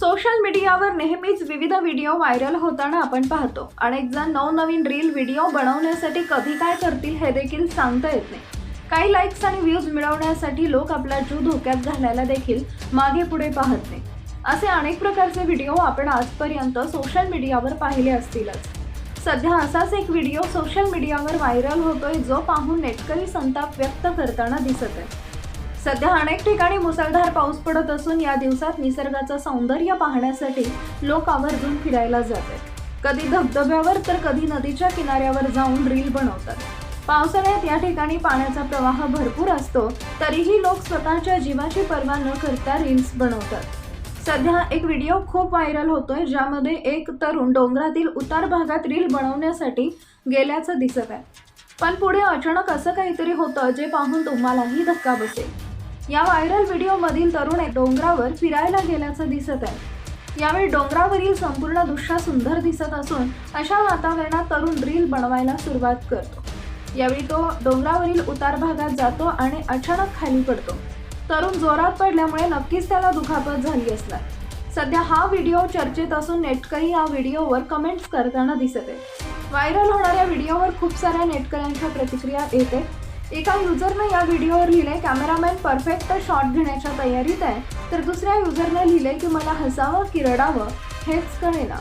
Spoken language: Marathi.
सोशल मीडियावर नेहमीच विविध व्हिडिओ व्हायरल होताना आपण पाहतो. अनेक जण नवनवीन रील व्हिडिओ बनवण्यासाठी कधी काय करतील हे देखील सांगता येत नाही. काही लाईक्स आणि व्ह्यूज मिळवण्यासाठी लोक आपला जीव धोक्यात घालायला देखील मागे पुढे पाहत नाही. असे अनेक प्रकारचे व्हिडिओ आपण आजपर्यंत सोशल मीडियावर पाहिले असतीलच. सध्या असाच एक व्हिडिओ सोशल मीडियावर व्हायरल होतोय जो पाहून नेटकरी संताप व्यक्त करताना दिसत आहे. सध्या अनेक ठिकाणी मुसळधार पाऊस पडत असून या दिवसात निसर्गाचं सौंदर्य पाहण्यासाठी लोक आवर्जून फिरायला जातात. कधी धबधब्यावर तर कधी नदीच्या किनाऱ्यावर जाऊन रील बनवतात. पावसाळ्यात या ठिकाणी पाण्याचा प्रवाह भरपूर असतो तरीही लोक स्वतःच्या जीवाची पर्वा न करता रील्स बनवतात. सध्या एक व्हिडिओ खूप व्हायरल होतोय ज्यामध्ये एक तरुण डोंगरातील उतार भागात रील बनवण्यासाठी गेल्याचं दिसत आहे. पण पुढे अचानक असं काहीतरी होतं जे पाहून तुम्हालाही धक्का बसेल. या व्हायरल व्हिडिओमधील तरुण एक डोंगरावर फिरायला गेल्याचं दिसत आहे. यावेळी डोंगरावरील संपूर्ण दृश्य सुंदर दिसत असून अशा वातावरणात तरुण रील बनवायला सुरुवात करतो. यावेळी तो डोंगरावरील उतार भागात जातो आणि अचानक खाली पडतो. तरुण जोरात पडल्यामुळे नक्कीच त्याला दुखापत झाली असणार. सध्या हा व्हिडिओ चर्चेत असून नेटकरी या व्हिडिओवर कमेंट्स करताना दिसत आहे. व्हायरल होणाऱ्या व्हिडिओवर खूप साऱ्या नेटकऱ्यांच्या प्रतिक्रिया येते एका युजरनं या व्हिडिओवर लिहिले कॅमेरामॅन परफेक्ट शॉट घेण्याच्या तयारीत आहे. तर दुसऱ्या युजरने लिहिले की मला हसावं की रडावं हेच कळेना.